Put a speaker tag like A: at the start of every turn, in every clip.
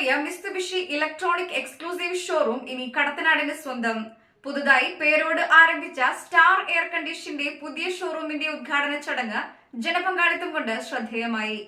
A: വലിയ Mitsubishi electronic exclusive showroom ഇനി കടത്തനാടിന് സ്വന്തം. പുതുതായി പേരോട് ആരംഭിച്ച സ്റ്റാർ എയർ കണ്ടീഷന്റെ പുതിയ ഷോറൂമിന്റെ ഉദ്ഘാടന ചടങ്ങ് ജനപങ്കാളിത്തം കൊണ്ട് ശ്രദ്ധേയമായി.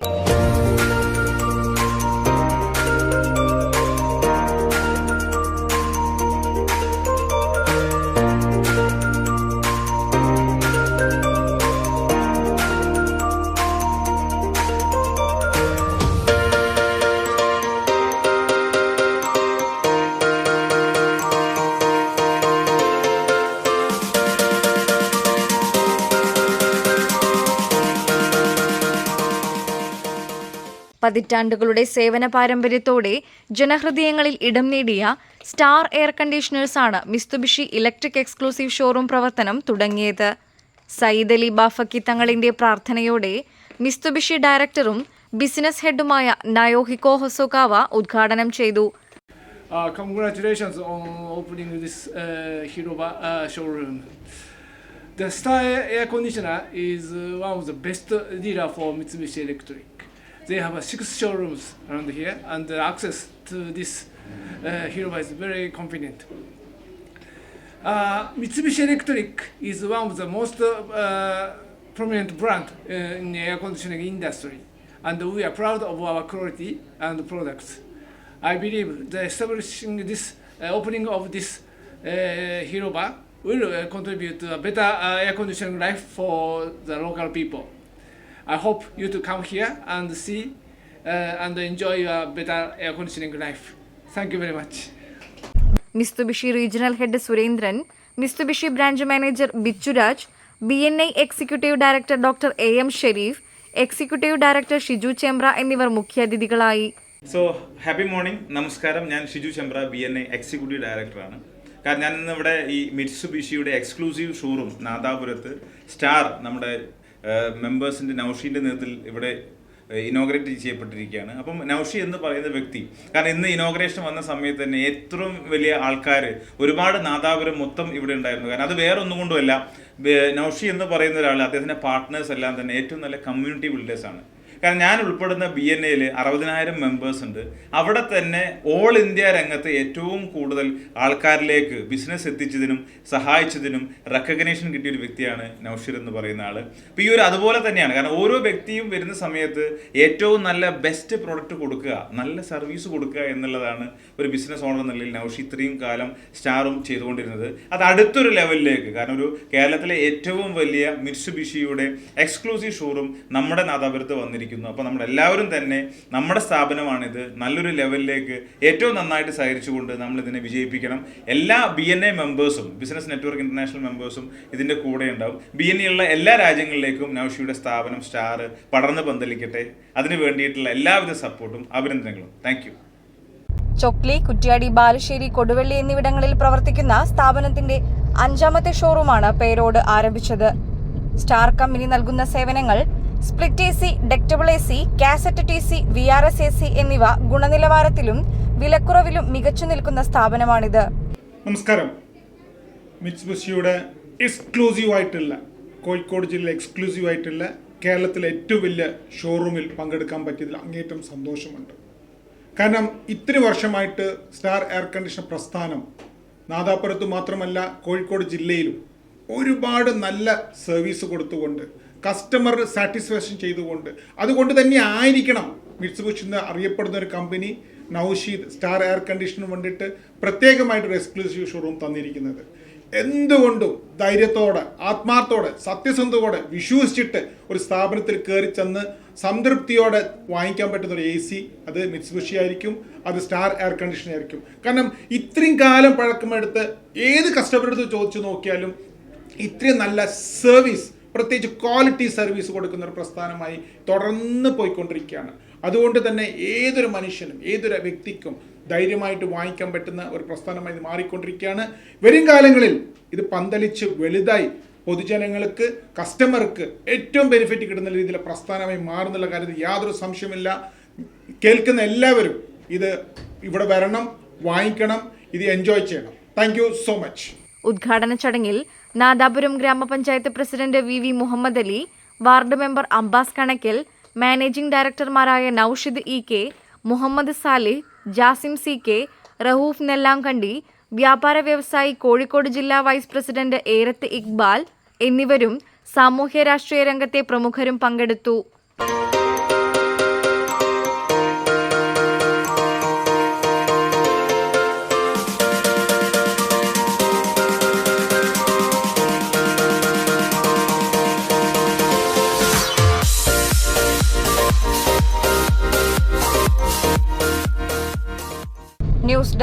A: പതിറ്റാണ്ടുകളുടെ സേവന പാരമ്പര്യത്തോടെ ജനഹൃദയങ്ങളിൽ ഇടം നേടിയ സ്റ്റാർ എയർ കണ്ടീഷണേഴ്സാണ് മിസ്തുബിഷി ഇലക്ട്രിക് എക്സ്ക്ലൂസീവ് ഷോറൂം പ്രവർത്തനം തുടങ്ങിയത് സയ്യിദ് അലി ബാഫക്കി തങ്ങളിന്റെ പ്രാർത്ഥനയോടെ മിസ്തുബിഷി ഡയറക്ടറും ബിസിനസ് ഹെഡുമായ നയോഹിക്കോ ഹൊസോകാവ ഉദ്ഘാടനം ചെയ്തു
B: Uh, uh, uh. The Star Air Conditioner is one of the best dealer for Mitsubishi Electric. They have six showrooms around here, and access to this uh, Hiroba is very convenient. Uh, Mitsubishi Electric is one of the most uh, prominent brand uh, in the air conditioning industry, and we are proud of our quality and products. I believe the establishing this uh, opening of this uh, Hiroba will uh, contribute to a better uh, air conditioning life for the local people. I hope you to come here and see uh, and enjoy a better air conditioning life. Thank you very much.
A: Mitsubishi regional head Surendran Mitsubishi branch manager Bichuraj B N I executive director doctor A M Shareef executive director Shiju Chemra എന്നിവർ മുഖ്യാതിഥികളായി
C: so happy morning നമസ്കാരം ഞാൻ Shiju Chembra B N I executive ഡയറക്ടറാണ് കാരണം ഞാൻ ഇന്ന് ഇവിടെ ഈ മിറ്റ്സുബിഷിയുടെ എക്സ്ക്ലൂസീവ് ഷോറൂം നാദാപുരത്ത് സ്റ്റാർ നമ്മുടെ മെമ്പേഴ്സിന്റെ നൗഷീന്റെ നേതൃത്വത്തിൽ ഇവിടെ ഇനോഗ്രേറ്റ് ചെയ്യപ്പെട്ടിരിക്കുകയാണ്. അപ്പം നൗഷി എന്ന് പറയുന്ന വ്യക്തി കാരണം ഇന്ന് ഇനോഗ്രേഷൻ വന്ന സമയത്ത് തന്നെ ഏറ്റവും വലിയ ആൾക്കാർ ഒരുപാട് നാദാപുരം മൊത്തം ഇവിടെ ഉണ്ടായിരുന്നു. കാരണം അത് വേറെ ഒന്നും കൊണ്ടുമല്ല നൌഷി എന്ന് പറയുന്ന ഒരാൾ അദ്ദേഹത്തിന്റെ പാർട്ട്നേഴ്സ് എല്ലാം തന്നെ ഏറ്റവും നല്ല കമ്മ്യൂണിറ്റി ബിൽഡേഴ്സ് ആണ്. കാരണം ഞാൻ ഉൾപ്പെടുന്ന ബി എൻ എയിൽ അറുപതിനായിരം മെമ്പേഴ്സ് ഉണ്ട്. അവിടെ തന്നെ ഓൾ ഇന്ത്യ രംഗത്ത് ഏറ്റവും കൂടുതൽ ആൾക്കാരിലേക്ക് ബിസിനസ് എത്തിച്ചതിനും സഹായിച്ചതിനും റെക്കഗ്നേഷൻ കിട്ടിയ ഒരു വ്യക്തിയാണ് നൌഷീർ എന്ന് പറയുന്ന ആൾ അപ്പോൾ ഈ ഒരു അതുപോലെ തന്നെയാണ്. കാരണം ഓരോ വ്യക്തിയും വരുന്ന സമയത്ത് ഏറ്റവും നല്ല ബെസ്റ്റ് പ്രോഡക്റ്റ് കൊടുക്കുക നല്ല സർവീസ് കൊടുക്കുക എന്നുള്ളതാണ് ഒരു ബിസിനസ് ഓണർ എന്ന നിലയിൽ നൌഷി ഇത്രയും കാലം സ്റ്റാറും ചെയ്തുകൊണ്ടിരുന്നത്. അത് അടുത്തൊരു ലെവലിലേക്ക് കാരണം ഒരു കേരളത്തിലെ ഏറ്റവും വലിയ മിർസുബിഷിയുടെ എക്സ്ക്ലൂസീവ് ഷോറൂം നമ്മുടെ നാദാപുരത്ത് വന്നിരിക്കുന്നു അപ്പോൾ നമ്മളെല്ലാവരും തന്നെ നമ്മുടെ സ്ഥാപനമാണിത്. നല്ലൊരു ലെവലിലേക്ക് ഏറ്റവും നന്നായിട്ട് സഹകരിച്ചുകൊണ്ട് നമ്മൾ ഇതിനെ വിജയിപ്പിക്കണം. എല്ലാ ബി എൻ എ മെമ്പേഴ്സും ബിസിനസ് നെറ്റ്വർക്ക് ഇന്റർനാഷണൽ മെമ്പേഴ്സും ഇതിന്റെ കൂടെ ഉണ്ടാവും. ബി എൻ ഉള്ള എല്ലാ രാജ്യങ്ങളിലേക്കും നൌഷിയുടെ സ്ഥാപനം സ്റ്റാർ പടർന്ന് പന്തലിക്കട്ടെ. അതിന് വേണ്ടിയിട്ടുള്ള എല്ലാവിധ സപ്പോർട്ടും അഭിനന്ദനങ്ങളും. താങ്ക്
A: ചൊക്ലി കുറ്റ്യാടി ബാലുശ്ശേരി കൊടുവള്ളി എന്നിവിടങ്ങളിൽ പ്രവർത്തിക്കുന്ന സ്ഥാപനത്തിന്റെ അഞ്ചാമത്തെ ഷോറൂമാണ് പേരോട് ആരംഭിച്ചത്. സ്റ്റാർ കമ്പനി നൽകുന്ന സേവനങ്ങൾ split A C ductable A C cassette T C V R S A C എന്നിവ ഗുണനിലവാരത്തിലും വിലക്കുറവിലും മികച്ചു നിൽക്കുന്ന സ്ഥാപനമാണിത്.
D: നമസ്കാരം. മിറ്റ്സുബിഷിയുടെ എക്സ്ക്ലൂസീവ് ആയിട്ടുള്ള കോഴിക്കോട് ജില്ലയിലെ എക്സ്ക്ലൂസീവ് ആയിട്ടുള്ള കേരളത്തിലെ ഏറ്റവും വലിയ ഷോറൂമിൽ പങ്കെടുക്കാൻ പറ്റിയതിൽ അങ്ങേറ്റം സന്തോഷമുണ്ട്. കാരണം ഇത്തിരി വർഷമായിട്ട് സ്റ്റാർ എയർ കണ്ടീഷൻ പ്രസ്ഥാനം നാദാപുരത്ത് മാത്രമല്ല കോഴിക്കോട് ജില്ലയിലും ഒരുപാട് നല്ല സർവീസ് കൊടുത്തുകൊണ്ട് കസ്റ്റമർ സാറ്റിസ്ഫാക്ഷൻ ചെയ്തുകൊണ്ട്. അതുകൊണ്ട് തന്നെ ആയിരിക്കണം മിറ്റ്സുബിഷി എന്ന് അറിയപ്പെടുന്ന ഒരു കമ്പനി നൌഷീദ് സ്റ്റാർ എയർ കണ്ടീഷന് വേണ്ടിയിട്ട് പ്രത്യേകമായിട്ടൊരു എക്സ്ക്ലൂസീവ് ഷോറൂം തന്നിരിക്കുന്നത്. എന്തുകൊണ്ടും ധൈര്യത്തോടെ ആത്മാർത്ഥത്തോടെ സത്യസന്ധതയോടെ വിശ്വസിച്ചിട്ട് ഒരു സ്ഥാപനത്തിൽ കയറി ചെന്ന് സംതൃപ്തിയോടെ വാങ്ങിക്കാൻ പറ്റുന്ന ഒരു എ സി അത് മിക്സ്ബുഷി ആയിരിക്കും അത് സ്റ്റാർ എയർ കണ്ടീഷൻ ആയിരിക്കും. കാരണം ഇത്രയും കാലം പഴക്കമെടുത്ത് ഏത് കസ്റ്റമറെടുത്ത് ചോദിച്ചു നോക്കിയാലും ഇത്രയും നല്ല സർവീസ് പ്രത്യേകിച്ച് ക്വാളിറ്റി സർവീസ് കൊടുക്കുന്ന ഒരു പ്രസ്ഥാനമായി തുടർന്ന് പോയിക്കൊണ്ടിരിക്കുകയാണ്. അതുകൊണ്ട് തന്നെ ഏതൊരു മനുഷ്യനും ഏതൊരു വ്യക്തിക്കും ധൈര്യമായിട്ട് വാങ്ങിക്കാൻ പറ്റുന്ന ഒരു പ്രസ്ഥാനമായി മാറിക്കൊണ്ടിരിക്കുകയാണ്. വരും കാലങ്ങളിൽ ഇത് പന്തലിച്ച് വലുതായി പൊതുജനങ്ങൾക്ക് കസ്റ്റമർക്ക് ഏറ്റവും ബെനിഫിറ്റ് കിട്ടുന്ന രീതിയിലെ പ്രസ്ഥാനമായി മാറുന്നുള്ള കാര്യത്തിൽ യാതൊരു സംശയമില്ല കേൾക്കുന്ന എല്ലാവരും ഇത് ഇവിടെ വരണം വാങ്ങിക്കണം ഇത് എൻജോയ് ചെയ്യണം. താങ്ക് സോ മച്ച്
A: ഉദ്ഘാടന ചടങ്ങിൽ നാദാപുരം ഗ്രാമപഞ്ചായത്ത് president V V Muhammad Ali ward member Abbas കണക്കിൽ managing ഡയറക്ടർമാരായ Naushid E K Muhammad Salih Jasim C K Rahoof Nellankandi വ്യാപാര വ്യവസായി കോഴിക്കോട് ജില്ലാ വൈസ് പ്രസിഡന്റ് ഏരത്ത് ഇക്ബാൽ എന്നിവരും സാമൂഹ്യ രാഷ്ട്രീയ രംഗത്തെ പ്രമുഖരും പങ്കെടുത്തു.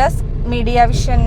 A: Desk media vision